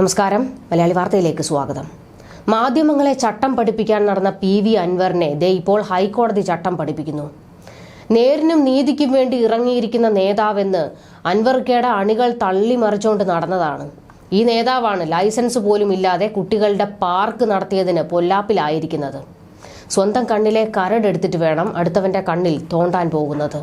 നമസ്കാരം. മലയാളി വാർത്തയിലേക്ക് സ്വാഗതം. മാധ്യമങ്ങളെ ചട്ടം പഠിപ്പിക്കാൻ നടന്ന പി വി അൻവറിനെ ദേ ഇപ്പോൾ ഹൈക്കോടതി ചട്ടം പഠിപ്പിക്കുന്നു. നേരിനും നീതിക്കും വേണ്ടി ഇറങ്ങിയിരിക്കുന്ന നേതാവെന്ന് അൻവർക്കയുടെ അണികൾ തള്ളിമറിച്ചുകൊണ്ട് നടന്നതാണ്. ഈ നേതാവാണ് ലൈസൻസ് പോലും ഇല്ലാതെ കുട്ടികളുടെ പാർക്ക് നടത്തിയതിന് പൊല്ലാപ്പിലായിരിക്കുന്നത്. സ്വന്തം കണ്ണിലെ കരടെടുത്തിട്ട് വേണം അടുത്തവന്റെ കണ്ണിൽ തോണ്ടാൻ പോകുന്നത്.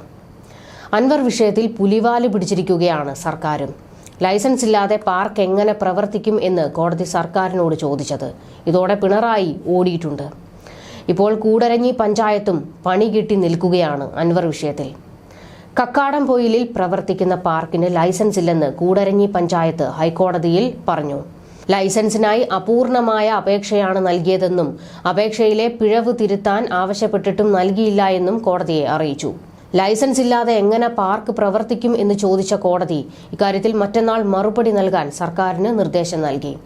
അൻവർ വിഷയത്തിൽ പുലിവാൽ പിടിച്ചിരിക്കുകയാണ് സർക്കാരും. ലൈസൻസ് ഇല്ലാതെ പാർക്ക് എങ്ങനെ പ്രവർത്തിക്കും എന്ന് കോടതി സർക്കാരിനോട് ചോദിച്ചത്. ഇതോടെ പിണറായി ഓടിയിട്ടുണ്ട്. ഇപ്പോൾ കൂടരഞ്ഞി പഞ്ചായത്തും പണി കിട്ടി നിൽക്കുകയാണ് അൻവർ വിഷയത്തിൽ. കക്കാടം പൊയിലിൽ പ്രവർത്തിക്കുന്ന പാർക്കിന് ലൈസൻസ് ഇല്ലെന്ന് കൂടരഞ്ഞി പഞ്ചായത്ത് ഹൈക്കോടതിയിൽ പറഞ്ഞു. ലൈസൻസിനായി അപൂർണമായ അപേക്ഷയാണ് നൽകിയതെന്നും അപേക്ഷയിലെ പിഴവ് തിരുത്താൻ ആവശ്യപ്പെട്ടിട്ടും നൽകിയില്ല എന്നും കോടതിയെ അറിയിച്ചു. ലൈസൻസ് ഇല്ലാതെ എങ്ങനെ പാർക്ക് പ്രവർത്തിക്കും എന്ന് ചോദിച്ച കോടതി ഇക്കാര്യത്തിൽ മറ്റന്നാൾ മറുപടി നൽകാൻ സർക്കാരിന് നിർദ്ദേശം നൽകി.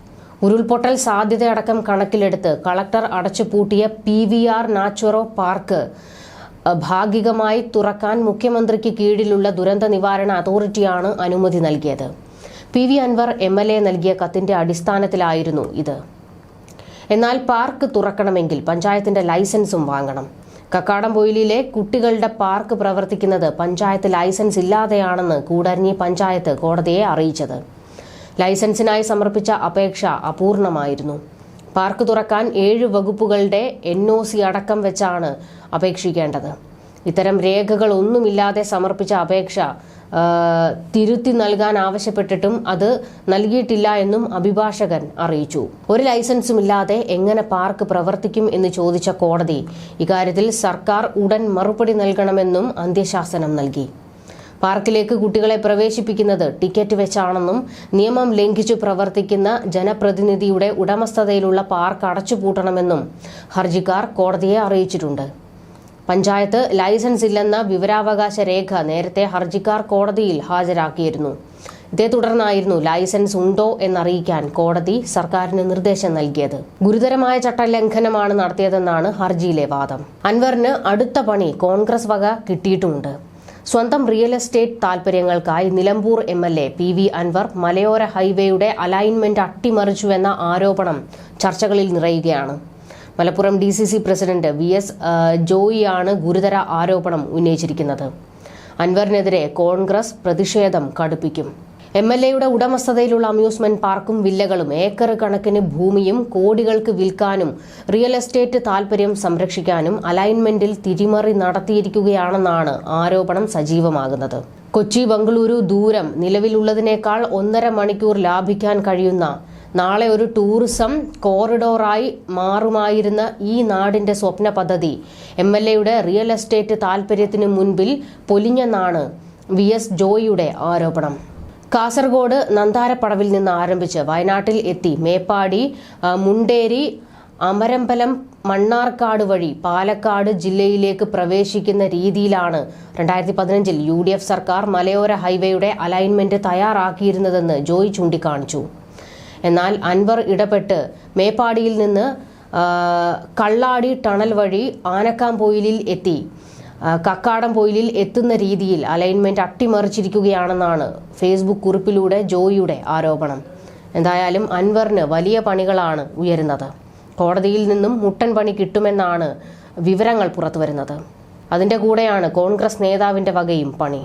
ഉരുൾപൊട്ടൽ സാധ്യതയടക്കം കണക്കിലെടുത്ത് collector അടച്ചുപൂട്ടിയ P V R Natura park ഭാഗികമായി തുറക്കാൻ മുഖ്യമന്ത്രിക്ക് കീഴിലുള്ള ദുരന്ത നിവാരണ അതോറിറ്റിയാണ് അനുമതി നൽകിയത്. P V Anvar M L A നൽകിയ കത്തിന്റെ അടിസ്ഥാനത്തിലായിരുന്നു ഇത്. എന്നാൽ പാർക്ക് തുറക്കണമെങ്കിൽ പഞ്ചായത്തിന്റെ ലൈസൻസും വാങ്ങണം. കക്കാടംപൊയിലിലെ കുട്ടികളുടെ പാർക്ക് പ്രവർത്തിക്കുന്നത് പഞ്ചായത്ത് ലൈസൻസ് ഇല്ലാതെയാണെന്ന് കൂടരഞ്ഞി പഞ്ചായത്ത് കോടതിയെ അറിയിച്ചത്. ലൈസൻസിനായി സമർപ്പിച്ച അപേക്ഷ അപൂർണമായിരുന്നു. പാർക്ക് തുറക്കാൻ ഏഴ് വകുപ്പുകളുടെ എൻ അടക്കം വെച്ചാണ് അപേക്ഷിക്കേണ്ടത്. ഇത്തരം രേഖകളൊന്നുമില്ലാതെ സമർപ്പിച്ച അപേക്ഷ തിരുത്തി നൽകാൻ ആവശ്യപ്പെട്ടിട്ടും അത് നൽകിയിട്ടില്ല എന്നും അഭിഭാഷകൻ അറിയിച്ചു. ഒരു ലൈസൻസും ഇല്ലാതെ എങ്ങനെ പാർക്ക് പ്രവർത്തിക്കും എന്ന് ചോദിച്ച കോടതി ഇക്കാര്യത്തിൽ സർക്കാർ ഉടൻ മറുപടി നൽകണമെന്നും അന്ത്യശാസനം നൽകി. പാർക്കിലേക്ക് കുട്ടികളെ പ്രവേശിപ്പിക്കുന്നത് ടിക്കറ്റ് വെച്ചാണെന്നും നിയമം ലംഘിച്ചു പ്രവർത്തിക്കുന്ന ജനപ്രതിനിധിയുടെ ഉടമസ്ഥതയിലുള്ള പാർക്ക് അടച്ചുപൂട്ടണമെന്നും ഹർജിക്കാർ കോടതിയെ അറിയിച്ചിട്ടുണ്ട്. പഞ്ചായത്ത് ലൈസൻസ് ഇല്ലെന്ന വിവരാവകാശ രേഖ നേരത്തെ ഹർജിക്കാർ കോടതിയിൽ ഹാജരാക്കിയിരുന്നു. ഇതേ തുടർന്നായിരുന്നു ലൈസൻസ് ഉണ്ടോ എന്നറിയിക്കാൻ കോടതി സർക്കാരിന് നിർദ്ദേശം നൽകിയത്. ഗുരുതരമായ ചട്ടലംഘനമാണ് നടത്തിയതെന്നാണ് ഹർജിയിലെ വാദം. അൻവറിന് അടുത്ത പണി കോൺഗ്രസ് വക കിട്ടിയിട്ടുമുണ്ട് സ്വന്തം real estate താൽപര്യങ്ങൾക്കായി Nilambur M L A P V Anvar മലയോര ഹൈവേയുടെ അലൈൻമെന്റ് അട്ടിമറിച്ചുവെന്ന ആരോപണം ചർച്ചകളിൽ നിറയുകയാണ്. Malappuram D C C president V S ജോയിയാണ് ഗുരുതര ആരോപണം ഉന്നയിച്ചിരിക്കുന്നത്. അൻവറിനെതിരെ കോൺഗ്രസ് പ്രതിഷേധം കടുപ്പിക്കും. എം എൽ എയുടെ ഉടമസ്ഥതയിലുള്ള അമ്യൂസ്മെന്റ് പാർക്കും വില്ലകളും ഏക്കർ കണക്കിന് ഭൂമിയും കോടികൾക്ക് വിൽക്കാനും റിയൽ എസ്റ്റേറ്റ് താൽപര്യം സംരക്ഷിക്കാനും അലൈൻമെന്റിൽ തിരിമറി നടത്തിയിരിക്കുകയാണെന്നാണ് ആരോപണം സജീവമാകുന്നത്. കൊച്ചി ബംഗളൂരു ദൂരം നിലവിലുള്ളതിനേക്കാൾ ഒന്നര മണിക്കൂർ ലാഭിക്കാൻ കഴിയുന്ന നാളെ ഒരു ടൂറിസം കോറിഡോറായി മാറുമായിരുന്ന ഈ നാടിന്റെ സ്വപ്ന പദ്ധതി. എം എൽ എയുടെ റിയൽ എസ്റ്റേറ്റ് താല്പര്യത്തിന് മുൻപിൽ പൊലിഞ്ഞെന്നാണ് വി എസ് ജോയിയുടെ ആരോപണം. കാസർഗോഡ് നന്താരപ്പടവിൽ നിന്ന് ആരംഭിച്ച് വയനാട്ടിൽ എത്തി മേപ്പാടി മുണ്ടേരി അമരമ്പലം മണ്ണാർക്കാട് വഴി പാലക്കാട് ജില്ലയിലേക്ക് പ്രവേശിക്കുന്ന രീതിയിലാണ് രണ്ടായിരത്തി പതിനഞ്ചിൽ യു സർക്കാർ മലയോര ഹൈവേയുടെ അലൈൻമെന്റ് തയ്യാറാക്കിയിരുന്നതെന്ന് ജോയ് ചൂണ്ടിക്കാണിച്ചു. എന്നാൽ അൻവർ ഇടപെട്ട് മേപ്പാടിയിൽ നിന്ന് കള്ളാടി ടണൽ വഴി ആനക്കാംപൊയിലിൽ എത്തി. കക്കാടം പൊയിലിൽ എത്തുന്ന രീതിയിൽ അലൈൻമെന്റ് അട്ടിമറിച്ചിരിക്കുകയാണെന്നാണ് ഫേസ്ബുക്ക് കുറിപ്പിലൂടെ ജോയിയുടെ ആരോപണം. എന്തായാലും അൻവറിന് വലിയ പണികളാണ് ഉയരുന്നത്. കോടതിയിൽ നിന്നും മുട്ടൻ പണി കിട്ടുമെന്നാണ് വിവരങ്ങൾ പുറത്തുവരുന്നത്. അതിന്റെ കൂടെയാണ് കോൺഗ്രസ് നേതാവിന്റെ വകയും പണി.